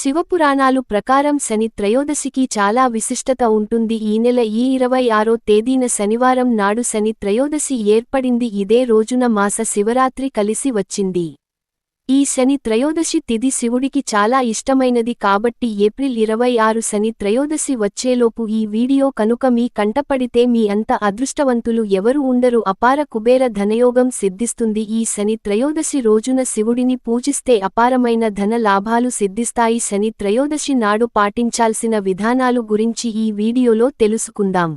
శివపురాణాలు ప్రకారం శని త్రయోదశికి చాలా విశిష్టత ఉంటుంది. ఈ నెల ఈ ఇరవై ఆరో తేదీన శనివారం నాడు శని త్రయోదశి ఏర్పడింది. ఇదే రోజున మాస శివరాత్రి కలిసి వచ్చింది. ఈ శని త్రయోదశి తిథి శివుడికి చాలా ఇష్టమైనది కాబట్టి ఏప్రిల్ ఇరవై ఆరు శని త్రయోదశి వచ్చేలోపు ఈ వీడియో కనుక మీ కంటపడితే మీ అంత అదృష్టవంతులు ఎవరు ఉండరు. అపార కుబేర ధనయోగం సిద్ధిస్తుంది. ఈ శని త్రయోదశి రోజున శివుడిని పూజిస్తే అపారమైన ధన లాభాలు సిద్ధిస్తాయి. శని త్రయోదశి నాడు పాటించాల్సిన విధానాలు గురించి ఈ వీడియోలో తెలుసుకుందాం.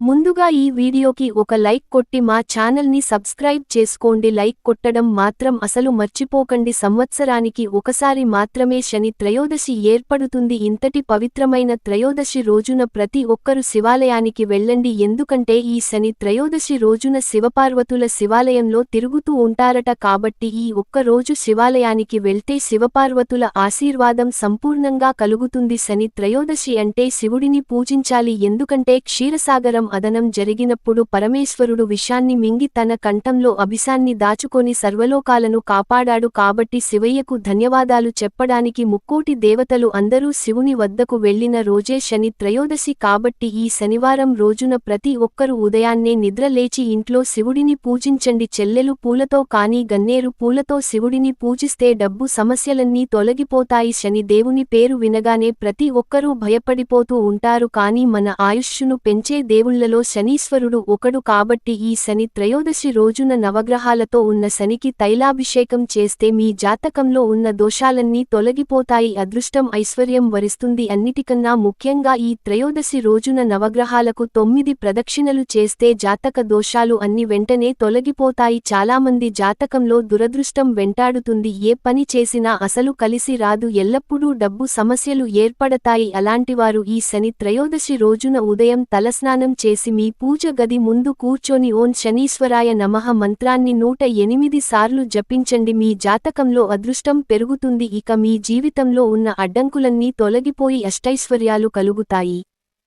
ముందుగా ఈ వీడియోకి ఒక లైక్ కొట్టి మా ఛానల్ని సబ్స్క్రైబ్ చేసుకోండి. లైక్ కొట్టడం మాత్రం అసలు మర్చిపోకండి. సంవత్సరానికి ఒకసారి మాత్రమే శని త్రయోదశి ఏర్పడుతుంది. ఇంతటి పవిత్రమైన త్రయోదశి రోజున ప్రతి ఒక్కరు శివాలయానికి వెళ్ళండి. ఎందుకంటే ఈ శని త్రయోదశి రోజున శివపార్వతుల శివాలయంలో తిరుగుతూ ఉంటారట. కాబట్టి ఈ ఒక్క రోజు శివాలయానికి వెళ్తే శివపార్వతుల ఆశీర్వాదం సంపూర్ణంగా కలుగుతుంది. శని త్రయోదశి అంటే శివుడిని పూజించాలి. ఎందుకంటే క్షీరసాగరం అదనం జరిగినప్పుడు పరమేశ్వరుడు విషాన్ని మింగి తన కంఠంలో అభిశాన్ని దాచుకొని సర్వలోకాలను కాపాడాడు కాబట్టి శివయ్యకు ధన్యవాదాలు చెప్పడానికి ముక్కోటి దేవతలు అందరూ శివుని వద్దకు వెళ్ళిన రోజే శని త్రయోదశి కాబట్టి ఈ శనివారం రోజున ప్రతి ఒక్కరూ ఉదయాన్నే నిద్రలేచి ఇంట్లో శివుడిని పూజించండి. చెల్లెలు పూలతో కానీ గన్నేరు పూలతో శివుడిని పూజిస్తే డబ్బు సమస్యలన్నీ తొలగిపోతాయి. శని దేవుని పేరు వినగానే ప్రతి ఒక్కరూ భయపడిపోతూ ఉంటారు కానీ మన ఆయుష్ను పెంచే దేవుళ్ళలో శనీశ్వరుడు ఒకడు కాబట్టి ఈ శని త్రయోదశి రోజున నవగ్రహాలతో ఉన్న శనికి తైలాభిషేకం చేస్తే మీ జాతకంలో ఉన్న దోషాలన్నీ తొలగిపోతాయి. అదృష్టం ఐశ్వర్యం వరిస్తుంది. అన్నిటికన్నా ముఖ్యంగా ఈ త్రయోదశి రోజున నవగ్రహాలకు తొమ్మిది ప్రదక్షిణలు చేస్తే జాతక దోషాలు అన్ని వెంటనే తొలగిపోతాయి. చాలామంది జాతకంలో దురదృష్టం వెంటాడుతుంది. ఏ పని చేసినా అసలు కలిసి రాదు. ఎల్లప్పుడూ డబ్బు సమస్యలు ఏర్పడతాయి. అలాంటివారు ఈ శని త్రయోదశి రోజున ఉదయం తలస్నానం చేసి మీ పూజ గది ముందు కూర్చొని ఓం శనీశ్వరాయ నమః మంత్రాన్ని నూట ఎనిమిది సార్లు జపించండి. మీ జాతకంలో అదృష్టం పెరుగుతుంది. ఇక మీ జీవితంలో ఉన్న అడ్డంకులన్నీ తొలగిపోయి అష్టైశ్వర్యాలు కలుగుతాయి.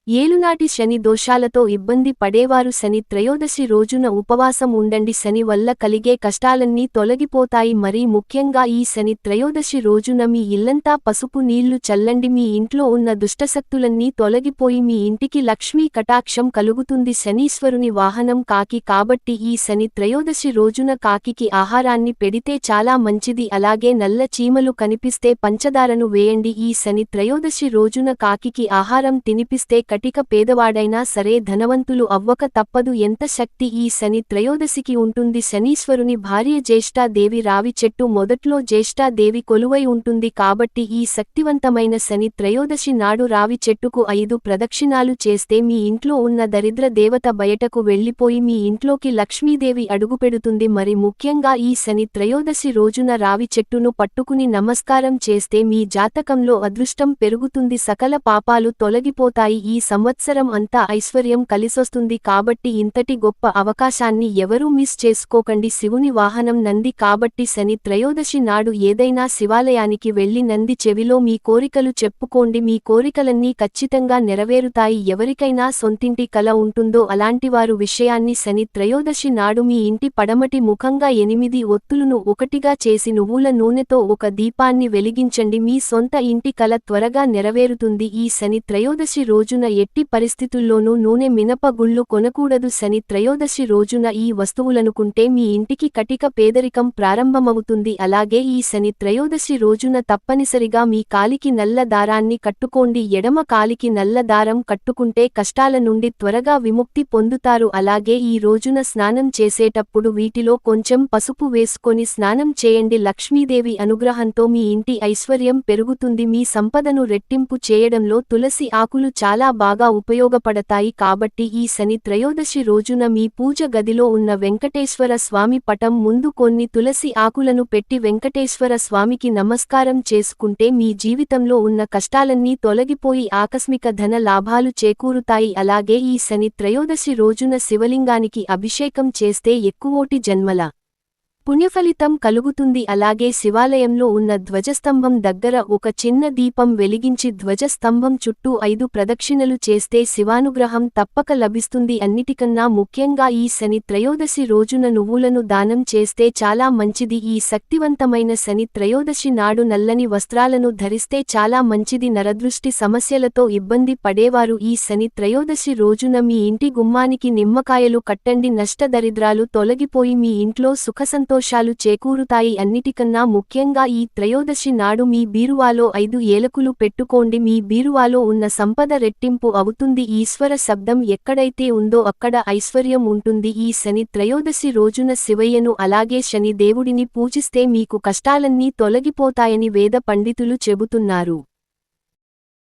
ఏలునాటి శని దోషాలతో ఇబ్బంది పడేవారు శని త్రయోదశి రోజున ఉపవాసం ఉండండి. శని వల్ల కలిగే కష్టాలన్నీ తొలగిపోతాయి. మరీ ముఖ్యంగా ఈ శని త్రయోదశి రోజున మీ ఇల్లంతా పసుపు నీళ్ళు చల్లండి. మీ ఇంట్లో ఉన్న దుష్టశక్తులన్నీ తొలగిపోయి మీ ఇంటికి లక్ష్మీ కటాక్షం కలుగుతుంది. శనీశ్వరుని వాహనం కాకి కాబట్టి ఈ శని త్రయోదశి రోజున కాకికి ఆహారాన్ని పెడితే చాలా మంచిది. అలాగే నల్ల చీమలు కనిపిస్తే పంచదారను వేయండి. ఈ శని త్రయోదశి రోజున కాకికి ఆహారం తినిపిస్తే కటిక పేదవాడైనా సరే ధనవంతులు అవ్వక తప్పదు. ఎంత శక్తి ఈ శని త్రయోదశికి ఉంటుంది. శనీశ్వరుని భార్య జ్యేష్ఠాదేవి రావి చెట్టు మొదట్లో జ్యేష్ఠాదేవి కొలువై ఉంటుంది కాబట్టి ఈ శక్తివంతమైన శని త్రయోదశి నాడు రావి చెట్టుకు ఐదు ప్రదక్షిణాలు చేస్తే మీ ఇంట్లో ఉన్న దరిద్ర దేవత బయటకు వెళ్ళిపోయి మీ ఇంట్లోకి లక్ష్మీదేవి అడుగుపెడుతుంది. మరి ముఖ్యంగా ఈ శని త్రయోదశి రోజున రావి చెట్టును పట్టుకుని నమస్కారం చేస్తే మీ జాతకంలో అదృష్టం పెరుగుతుంది. సకల పాపాలు తొలగిపోతాయి. ఈ సంవత్సరం అంతా ఐశ్వర్యం కలిసొస్తుంది కాబట్టి ఇంతటి గొప్ప అవకాశాన్ని ఎవరూ మిస్ చేసుకోకండి. శివుని వాహనం నంది కాబట్టి శని త్రయోదశి నాడు ఏదైనా శివాలయానికి వెళ్ళి నంది చెవిలో మీ కోరికలు చెప్పుకోండి. మీ కోరికలన్నీ ఖచ్చితంగా నెరవేరుతాయి. ఎవరికైనా సొంతింటి కల ఉంటుందో అలాంటివారు విషయాన్ని శని త్రయోదశి నాడు మీ ఇంటి పడమటి ముఖంగా ఎనిమిది ఒత్తులను ఒకటిగా చేసి నువ్వుల నూనెతో ఒక దీపాన్ని వెలిగించండి. మీ సొంత ఇంటి కల త్వరగా నెరవేరుతుంది. ఈ శని త్రయోదశి రోజున ఎట్టి పరిస్థితుల్లోనూ నూనె మినప గుళ్ళు కొనకూడదు శని త్రయోదశి రోజున ఈ వస్తువులనుకుంటే మీ ఇంటికి కటిక పేదరికం ప్రారంభమవుతుంది. అలాగే ఈ శని త్రయోదశి రోజున తప్పనిసరిగా మీ కాలికి నల్ల దారాన్ని కట్టుకోండి. ఎడమ కాలికి నల్ల దారం కట్టుకుంటే కష్టాల నుండి త్వరగా విముక్తి పొందుతారు. అలాగే ఈ రోజున స్నానం చేసేటప్పుడు వీటిలో కొంచెం పసుపు వేసుకొని స్నానం చేయండి. లక్ష్మీదేవి అనుగ్రహంతో మీ ఇంటి ఐశ్వర్యం పెరుగుతుంది. మీ సంపదను రెట్టింపు చేయడంలో తులసి ఆకులు చాలా బాగా ఉపయోగపడతాయి కాబట్టి ఈ శని త్రయోదశి రోజున మీ పూజ గదిలో ఉన్న వెంకటేశ్వర స్వామి పటం ముందు కొన్ని తులసి ఆకులను పెట్టి వెంకటేశ్వర స్వామికి నమస్కారం చేసుకుంటే మీ జీవితంలో ఉన్న కష్టాలన్నీ తొలగిపోయి ఆకస్మిక ధన లాభాలు చేకూరుతాయి. అలాగే ఈ శని త్రయోదశి రోజున శివలింగానికి అభిషేకం చేస్తే ఎక్కువోటి జన్మల పుణ్యఫలితం కలుగుతుంది. అలాగే శివాలయంలో ఉన్న ధ్వజస్తంభం దగ్గర ఒక చిన్న దీపం వెలిగించి ధ్వజస్తంభం చుట్టూ ఐదు ప్రదక్షిణలు చేస్తే శివానుగ్రహం తప్పక లభిస్తుంది. అన్నిటికన్నా ముఖ్యంగా ఈ శని త్రయోదశి రోజున నువ్వులను దానం చేస్తే చాలా మంచిది. ఈ శక్తివంతమైన శని త్రయోదశి నాడు నల్లని వస్త్రాలను ధరిస్తే చాలా మంచిది. నరదృష్టి సమస్యలతో ఇబ్బంది పడేవారు ఈ శని త్రయోదశి రోజున మీ ఇంటి గుమ్మానికి నిమ్మకాయలు కట్టండి. నష్టదరిద్రాలు తొలగిపోయి మీ ఇంట్లో సుఖసంతో సంతోషాలు చేకూరుతాయి అన్నిటికన్నా ముఖ్యంగా ఈ త్రయోదశి నాడు మీ బీరువాలో ఐదు ఏలకులు పెట్టుకోండి. మీ బీరువాలో ఉన్న సంపద రెట్టింపు అవుతుంది. ఈశ్వర శబ్దం ఎక్కడైతే ఉందో అక్కడ ఐశ్వర్యం ఉంటుంది. ఈ శని త్రయోదశి రోజున శివయ్యను అలాగే శని దేవుడిని పూజిస్తే మీకు కష్టాలన్నీ తొలగిపోతాయని వేద పండితులు చెబుతున్నారు.